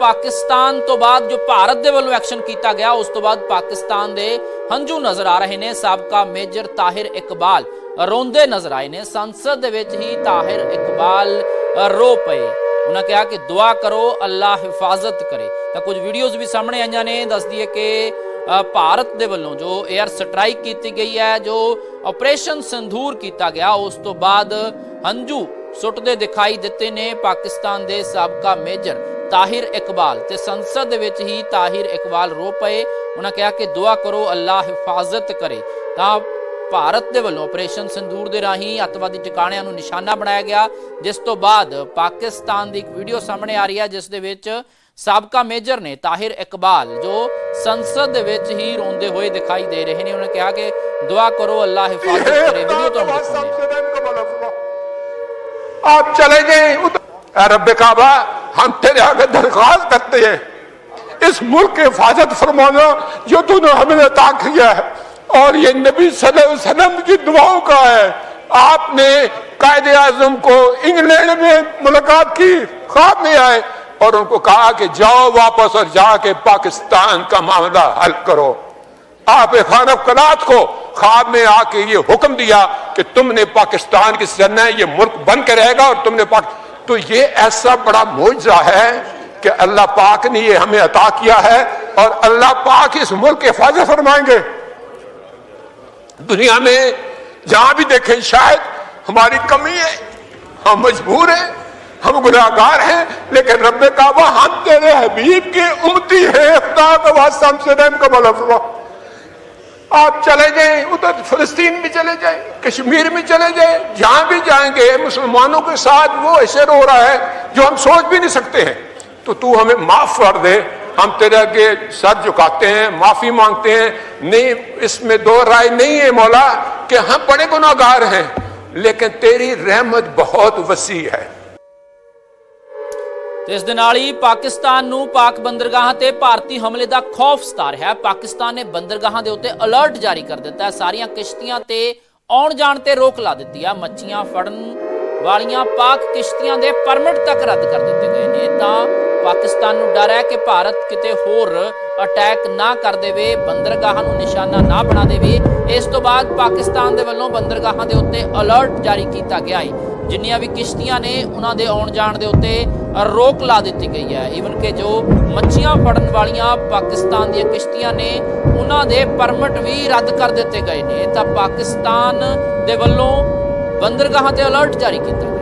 ਪਾਕਿਸਤਾਨ ਤੋਂ ਬਾਅਦ ਜੋ ਭਾਰਤ ਦੇ ਵੱਲੋਂ ਐਕਸ਼ਨ ਕੀਤਾ ਗਿਆ, ਉਸ ਤੋਂ ਬਾਅਦ ਪਾਕਿਸਤਾਨ ਦੇ ਹੰਝੂ ਨਜ਼ਰ ਆ ਰਹੇ ਨੇ। ਸਾਬਕਾ ਮੇਜਰ ਤਾਹਿਰ ਇਕਬਾਲ ਰੋਂਦੇ ਨਜ਼ਰ ਆਏ ਨੇ। ਸੰਸਦ ਦੇ ਵਿੱਚ ਹੀ ਤਾਹਿਰ ਇਕਬਾਲ ਰੋ ਪਏ। ਉਹਨਾਂ ਕਿਹਾ ਕਿ ਦੁਆ ਕਰੋ ਅੱਲਾ ਹਿਫਾਜ਼ਤ ਕਰੇ। ਤਾਂ ਕੁਝ ਵੀਡੀਓਜ਼ ਵੀ ਸਾਹਮਣੇ ਆਈਆਂ ਨੇ। ਦੱਸਦੀ ਹੈ ਕਿ ਭਾਰਤ ਦੇ ਵੱਲੋਂ ਜੋ 에ਅਰ ਸਟ੍ਰਾਈਕ ਕੀਤੀ ਗਈ ਹੈ, ਜੋ ਆਪਰੇਸ਼ਨ ਸੰਧੂਰ ਕੀਤਾ ਗਿਆ, ਉਸ ਤੋਂ ਬਾਅਦ ਹੰਝੂ ਸੁੱਟਦੇ ਦਿਖਾਈ ਦਿੱਤੇ ਨੇ ਪਾਕਿਸਤਾਨ ਦੇ ਸਾਬਕਾ ਮੇਜਰ ਤਾਹਿਰ ਇਕਬਾਲ ਤੇ ਸੰਸਦ ਦੇ ਵਿੱਚ ਹੀ ਤਾਹਿਰ ਇਕਬਾਲ ਰੋ ਪਏ ਉਹਨਾਂ ਕਿਹਾ ਕਿ ਦੁਆ ਕਰੋ ਅੱਲਾ ਹਿਫਾਜ਼ਤ ਕਰੇ ਤਾਂ ਭਾਰਤ ਦੇ ਵੱਲੋਂ ਆਪਰੇਸ਼ਨ ਸੰਦੂਰ ਦੇ ਰਾਹੀਂ ਅੱਤਵਾਦੀ ਟਿਕਾਣਿਆਂ ਨੂੰ ਨਿਸ਼ਾਨਾ ਬਣਾਇਆ ਗਿਆ ਜਿਸ ਤੋਂ ਬਾਅਦ ਪਾਕਿਸਤਾਨ ਦੀ ਇੱਕ ਵੀਡੀਓ ਸਾਹਮਣੇ ਆ ਰਹੀ ਹੈ ਜਿਸ ਦੇ ਵਿੱਚ ਸਾਬਕਾ ਮੇਜਰ ਨੇ ਤਾਹਿਰ ਇਕਬਾਲ ਜੋ ਸੰਸਦ ਦੇ ਵਿੱਚ ਹੀ ਰੋਂਦੇ ਹੋਏ ਦਿਖਾਈ ਦੇ ਰਹੇ ਨੇ ਉਹਨਾਂ ਕਿਹਾ ਕਿ ਦੁਆ ਕਰੋ ਅੱਲਾ ਹਿਫਾਜ਼ਤ ਕਰੇ ਵੀਡੀਓ ਤੁਹਾਨੂੰ ਦਿਖਾਉਂਦੇ ਹਾਂ आप चले गए उधर रब काबा ہم تیرے آگے درخواست کرتے ہیں۔ اس ملک کے حفاظت فرمانا، جو تو نے ہمیں عطا کیا ہے۔ اور یہ نبی صلی اللہ علیہ وسلم کی دعاؤں کا ہے۔ آپ نے قائد اعظم کو انگلینڈ میں ملاقات کی، خواب میں آئے۔ اور ان کو کہا کہ جاؤ واپس اور جا کے پاکستان کا معاملہ حل کرو۔ آپ خانف کلات کو خواب میں آ کے یہ حکم دیا کہ تم نے پاکستان کی سرنا یہ ملک بن کے رہے گا اور تم نے پاکستان تو یہ ایسا بڑا معجزہ ہے کہ اللہ پاک نے یہ ہمیں عطا کیا ہے اور اللہ پاک اس ملک کے فاضل فرمائیں گے۔ دنیا میں جہاں بھی دیکھیں شاید ہماری کمی ہے، ہم مجبور ہیں، ہم گناہ گار ہیں، لیکن رب کعبہ ہم تیرے حبیب کے امتی ہیں کا واسطہ ہم سے رحم کا ملفظ آپ چلے جائیں، ادھر فلسطین بھی چلے جائیں، کشمیر میں چلے جائیں، جہاں بھی جائیں گے، مسلمانوں کے ساتھ وہ ایسے رو رہا ہے جو ہم سوچ بھی نہیں سکتے ہیں۔ تو تو ہمیں معاف کر دے، ہم تیرا کے سر جھکاتے ہیں، معافی مانگتے ہیں۔ نہیں، اس میں دو رائے نہیں ہے مولا کہ ہم بڑے گناہ گار ہیں، لیکن تیری رحمت بہت وسیع ہے۔ ਤੇ ਇਸ ਦੇ ਨਾਲ ਹੀ ਪਾਕਿਸਤਾਨ ਨੂੰ ਪਾਕ ਬੰਦਰਗਾਹਾਂ ਤੇ ਭਾਰਤੀ ਹਮਲੇ ਦਾ ਖੌਫ ਸਤਾ ਰਿਹਾ ਹੈ। ਪਾਕਿਸਤਾਨ ਨੇ ਬੰਦਰਗਾਹਾਂ ਦੇ ਉੱਤੇ ਅਲਰਟ ਜਾਰੀ ਕਰ ਦਿੱਤਾ ਹੈ। ਸਾਰੀਆਂ ਕਿਸ਼ਤੀਆਂ ਤੇ ਆਉਣ ਜਾਣ ਤੇ ਰੋਕ ਲਾ ਦਿੱਤੀ ਹੈ ਮੱਛੀਆਂ ਫੜਨ ਵਾਲੀਆਂ ਪਾਕ ਕਿਸ਼ਤੀਆਂ ਦੇ ਪਰਮਿਟ ਤੱਕ ਰੱਦ ਕਰ ਦਿੱਤੇ ਗਏ ਨੇ। ਤਾਂ ਡਰ ਹੈ ਕਿ ਭਾਰਤ ਕਿਤੇ ਹੋਰ ਅਟੈਕ ਨਾ ਕਰ ਦੇਵੇ, ਬੰਦਰਗਾਹਾਂ ਨੂੰ ਨਿਸ਼ਾਨਾ ਨਾ ਬਣਾ ਦੇਵੇ। ਇਸ ਤੋਂ ਬਾਅਦ ਪਾਕਿਸਤਾਨ ਦੇ ਵੱਲੋਂ ਬੰਦਰਗਾਹਾਂ ਦੇ ਉੱਤੇ ਅਲਰਟ ਜਾਰੀ ਕੀਤਾ ਗਿਆ ਹੈ। ਜਿੰਨੀਆਂ ਵੀ ਕਿਸ਼ਤੀਆਂ ਨੇ, ਉਹਨਾਂ ਦੇ ਆਉਣ ਜਾਣ ਦੇ ਉੱਤੇ ਰੋਕ ਲਾ ਦਿੱਤੀ ਗਈ ਹੈ। ਈਵਨ ਕਿ ਜੋ ਮੱਛੀਆਂ ਫੜਨ ਵਾਲੀਆਂ ਪਾਕਿਸਤਾਨ ਦੀਆਂ ਕਿਸ਼ਤੀਆਂ ਨੇ, ਉਹਨਾਂ ਦੇ ਪਰਮਿਟ ਵੀ ਰੱਦ ਕਰ ਦਿੱਤੇ ਗਏ ਨੇ। ਤਾਂ ਪਾਕਿਸਤਾਨ ਦੇ ਵੱਲੋਂ ਬੰਦਰਗਾਹਾਂ ਤੇ ਅਲਰਟ ਜਾਰੀ ਕੀਤਾ ਗਿਆ।